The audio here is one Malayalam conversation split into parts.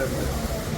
Gracias.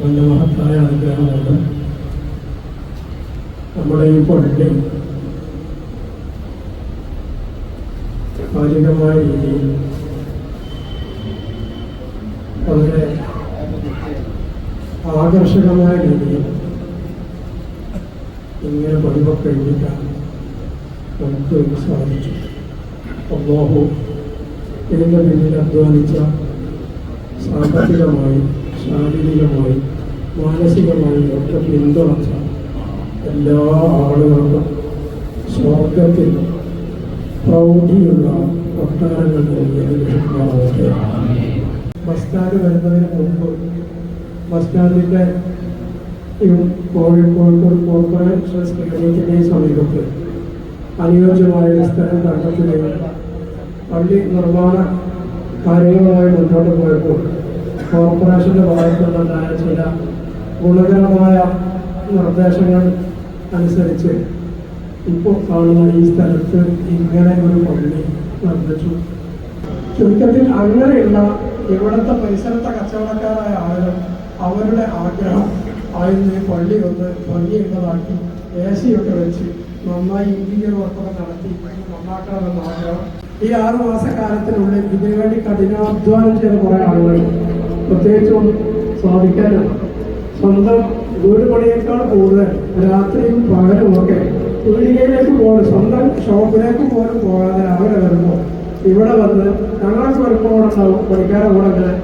വലിയ മഹത്തായ അനുഗ്രഹമാണ് നമ്മുടെ ഈ പൊട്ടി രീതിയിൽ വളരെ ആകർഷകമായ രീതിയിൽ ഇങ്ങനെ പണിപൊക്കെഴുതിക്കാൻ നമുക്ക് സാധിച്ചു. അള്ളാഹു ഇതിന്റെ പിന്നിൽ അധ്വാനിച്ച സാമ്പത്തികമായി ശാരീരികമായി മാനസികമായി ഒക്കെ പിന്തുണച്ച എല്ലാ ആളുകൾക്കും സ്വർഗത്തിൽ പ്രൗഢിയുള്ള കൊട്ടാരങ്ങൾ നൽകി അനുഗ്രഹിക്കുമാറാവട്ടെ ബസ് വരുന്നതിന് മുമ്പ് ബസ് സ്റ്റാൻഡിന്റെ കോഴിക്കോട് കോർപ്പറേഷൻ സ്റ്റേഡിയത്തിന്റെ സമീപത്ത് അനുയോജ്യമായ സ്ഥലം കണ്ടെത്തുകയും പള്ളി നിർമ്മാണ കാര്യങ്ങളുമായി മുന്നോട്ട് പോയപ്പോൾ കോർപ്പറേഷന്റെ ഭാഗത്തുനിന്നുണ്ടായ ചില ഗുണകരമായ നിർദ്ദേശങ്ങൾ അനുസരിച്ച് ഇപ്പോൾ കാണുന്ന ഈ സ്ഥലത്ത് ഇങ്ങനെ ഒരു പള്ളി നിർമ്മിച്ചു. ചുരുക്കത്തിൽ അങ്ങനെയുള്ള ഇവിടുത്തെ പരിസരത്തെ കച്ചവടക്കാരായ ആളുകൾ അവരുടെ ആഗ്രഹം ആയിരുന്നു ഈ പള്ളി ഒന്ന് ഭംഗിയുള്ളതാക്കി എ സിയൊക്കെ വെച്ച് നന്നായി ഇന്റീരിയർ വർക്കൊക്കെ നടത്തി നന്നാക്കണമെന്ന ആഗ്രഹം. ഈ ആറു മാസക്കാലത്തിനുള്ളിൽ ഇതിനുവേണ്ടി കഠിനാധ്വാനം ചെയ്ത കുറെ ആളുകൾ പ്രത്യേകിച്ചും സാധിക്കാനാണ് സ്വന്തം വീട് പണിയേക്കാൾ കൂടുതൽ രാത്രിയും പകലും ഒക്കെ പീടികയിലേക്ക് പോലും സ്വന്തം ഷോപ്പിലേക്ക് പോലും പോകാതെ രാവിലെ വരുമ്പോൾ ഇവിടെ വന്ന് ഞങ്ങൾക്ക് വരുമ്പോൾ ഉണ്ടാവും പണിക്കാരെ കൂടെ അങ്ങനെ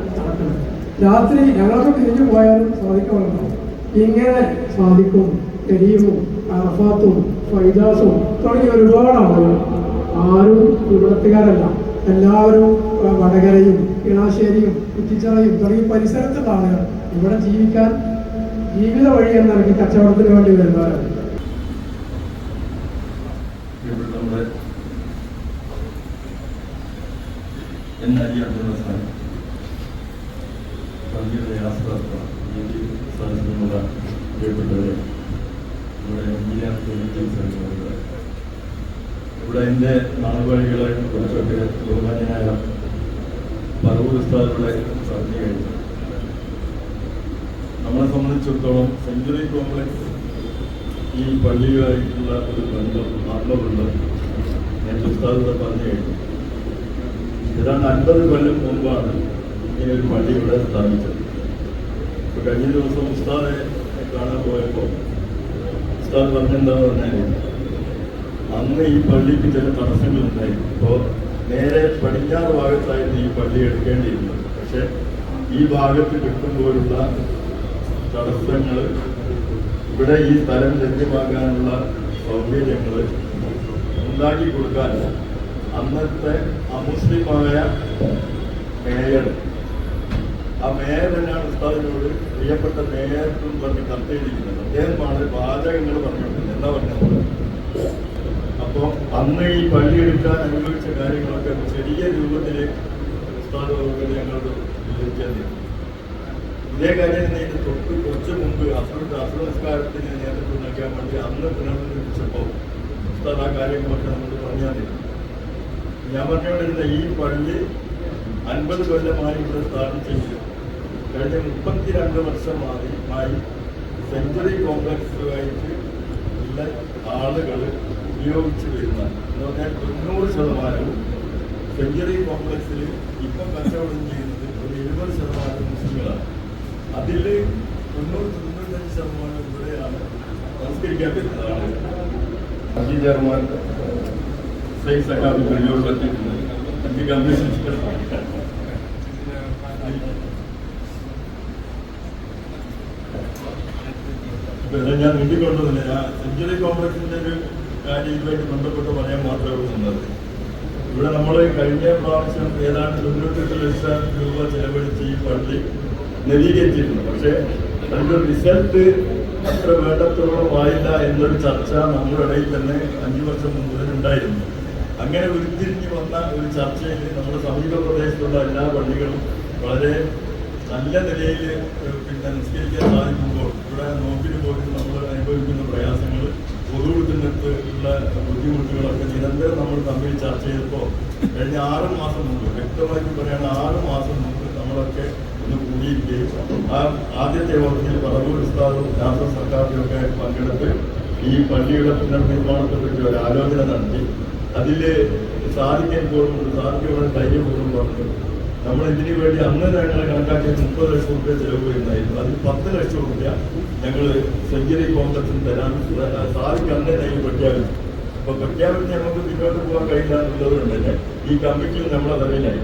രാത്രി ഞങ്ങൾക്ക് തിരിഞ്ഞു പോയാലും സാധിക്കുന്നുണ്ടാവും ഇങ്ങനെ സാധിക്കും കരീമും അറഫാത്തും ഫൈദാസും തുടങ്ങിയ ഒരുപാട് ആളുകൾ. ആരും ഇവിടത്തുകാരല്ല എല്ലാവരും വടകരയും കിണാശ്ശേരിയും കുറ്റിച്ചറയും തുടങ്ങിയ പരിസരത്തുള്ള ആളുകൾ ഇവിടെ ജീവിക്കാൻ ജീവിത വഴി എന്ന നിലയ്ക്ക് കച്ചവടത്തിന് വേണ്ടി വരുന്നവരാണ്. ഇവിടെ എന്റെ നാളുവഴികളെ കുറിച്ചൊക്കെ ബഹുമാന്യനായ പറവൂർ ഉസ്താദുകളെ പറഞ്ഞു കഴിഞ്ഞു നമ്മളെ സംബന്ധിച്ചിടത്തോളം സെഞ്ചുറി കോംപ്ലക്സ് ഈ പള്ളിയുമായിട്ടുള്ള ഒരു ബന്ധം ആത്മബന്ധം എന്റെ ഉസ്താദുകളെ പറഞ്ഞു കഴിഞ്ഞു ഏതാണ്ട് അൻപത് കൊല്ലം മുമ്പാണ് ഇങ്ങനെ ഒരു പള്ളി ഇവിടെ സ്ഥാപിച്ചത്. ഇപ്പൊ കഴിഞ്ഞ ദിവസം ഉസ്താദെ കാണാൻ പോയപ്പോൾ ഉസ്താദ് പറഞ്ഞെന്താണെന്ന് പറഞ്ഞാൽ അന്ന് ഈ പള്ളിക്ക് ചില തടസ്സങ്ങളുണ്ടായി. ഇപ്പോൾ നേരെ പടിഞ്ഞാറ് ഭാഗത്തായിരുന്നു ഈ പള്ളി എടുക്കേണ്ടിയിരുന്നത്. പക്ഷെ ഈ ഭാഗത്ത് കിട്ടുമ്പോഴുള്ള തടസ്സങ്ങൾ ഇവിടെ ഈ സ്ഥലം ലഭ്യമാകാനുള്ള സൗകര്യങ്ങൾ ഉണ്ടാക്കി കൊടുക്കാൻ അന്നത്തെ അമുസ്ലിമായ മേയർ ആ മേയർ തന്നെയാണ് ഉസ്താദിനോട് പ്രിയപ്പെട്ട മേയർക്കും പറഞ്ഞ് കത്തെഴുതിക്കുന്നത്. അദ്ദേഹമാണ് വാചകങ്ങൾ പറഞ്ഞുകൊണ്ടിരുന്നത്. എന്താ പറഞ്ഞത്? അപ്പോൾ അന്ന് ഈ പള്ളി എടുക്കാൻ അനുഭവിച്ച കാര്യങ്ങളൊക്കെ ചെറിയ രൂപത്തിൽ ഉസ്താദ് വകുപ്പിൽ ഞങ്ങളോട് വിവരിച്ചത് ഇതേ കാര്യം തന്നെ ഇത് തൊട്ട് കുറച്ച് മുമ്പ് അസുഖ അസുഖസ്കാരത്തിന് നേതൃത്വം നൽകാൻ വേണ്ടി അന്ന് പുനർനിർമ്മിച്ചപ്പോൾ ഉസ്താദ് ആ കാര്യങ്ങളൊക്കെ നമ്മൾ പറഞ്ഞാൽ. ഞാൻ പറഞ്ഞുകൊണ്ടിരുന്ന ഈ പള്ളി അൻപത് കൊല്ലമായി ഇവിടെ സ്ഥാപിച്ചെങ്കിലും കഴിഞ്ഞ മുപ്പത്തിരണ്ട് വർഷമായി ആയി സെഞ്ചുറി കോംപ്ലക്സുമായിട്ട് ഉള്ള ആളുകൾ ഉപയോഗിച്ച് വരുന്ന എന്ന് പറഞ്ഞാൽ തൊണ്ണൂറ് ശതമാനവും സെഞ്ചുറി കോംപ്ലക്സിൽ ഇപ്പം കച്ചവടം ചെയ്യുന്നത് ഒരു എഴുപത് ശതമാനം മുസ്ലിങ്ങളാണ്. അതിൽ തൊണ്ണൂറ് തൊണ്ണൂറ്റഞ്ച് ശതമാനം ഇവിടെയാണ് സംസ്കരിക്കാൻ പറ്റുന്നതാണ് അജി ചെയർമാൻ സൈസ് അക്കാദമി അഞ്ച് കമ്മീഷൻ ഞാൻ നീട്ടിക്കൊണ്ടുവന്നില്ല ഞാൻ സെഞ്ചുറി കോംപ്ലക്സിന്റെ ഒരു കാര്യം ബന്ധപ്പെട്ട് പറയാൻ മാത്രമേ ഉള്ളൂ എന്നത്. ഇവിടെ നമ്മൾ കഴിഞ്ഞ പ്രാവശ്യം ഏതാണ്ട് തൊണ്ണൂറ്റെട്ട് ലക്ഷം രൂപ ചെലവഴിച്ച് ഈ പള്ളി നവീകരിച്ചിട്ടുണ്ട് പക്ഷേ അതിന്റെ റിസൾട്ട് അത്ര വേണ്ടത്തോളം ആയില്ല എന്നൊരു ചർച്ച നമ്മുടെ ഇടയിൽ തന്നെ അഞ്ചു വർഷം മുമ്പ് ഉണ്ടായിരുന്നു. അങ്ങനെ ഉരുത്തിരിഞ്ഞ് വന്ന ഒരു ചർച്ചയിൽ നമ്മുടെ സമീപ പ്രദേശത്തുള്ള എല്ലാ പള്ളികളും വളരെ നല്ല നിലയിൽ പിന്നെ നിസ്കരിക്കാൻ സാധിക്കുമ്പോൾ ഇവിടെ നോക്കിന് പോയിട്ട് നമ്മൾ അനുഭവിക്കുന്ന പ്രയാസങ്ങൾ പൊതുവിടുന്നിടത്ത് ഉള്ള ബുദ്ധിമുട്ടുകളൊക്കെ നിരന്തരം നമ്മൾ തമ്മിൽ ചർച്ച ചെയ്തപ്പോൾ കഴിഞ്ഞ ആറ് മാസം മുമ്പ് വ്യക്തമായിട്ട് പറയുകയാണ് ആറ് മാസം മുമ്പ് നമ്മളൊക്കെ ഒന്ന് കൂടിയിരിക്കുകയും ആ ആദ്യത്തെ യോഗത്തിൽ പറവൂർ ഉസ്താദും രാഷ്ട്ര സർക്കാരിലൊക്കെ പങ്കെടുത്ത് ഈ പള്ളിയുടെ പുനർനിർമ്മാണത്തെ പറ്റി ഒരു ആലോചന നടത്തി. അതിൽ സാധിക്കാൻ പോകുന്നുണ്ട് സാധിക്കുമ്പോൾ പോകുന്നു പറഞ്ഞു നമ്മൾ ഇതിനു വേണ്ടി അന്ന് ഞങ്ങൾ കണക്കാക്കിയ മുപ്പത് ലക്ഷം റുപ്യ ചെലവ് ഉണ്ടായിരുന്നു അതിൽ പത്ത് ലക്ഷം റുപ്യ ഞങ്ങൾ സെഞ്ചുറി കോംപ്ലക്സിന് തരാൻ സാധിക്കും അന്നേ ഞങ്ങൾ പ്രഖ്യാപിച്ചു അപ്പൊ പ്രഖ്യാപിച്ച് ഞങ്ങൾക്ക് മുന്നോട്ട് പോകാൻ കഴിയില്ല എന്നുള്ളത് കൊണ്ട് തന്നെ ഈ കമ്മിറ്റിയിൽ നമ്മളെ തലയിലായി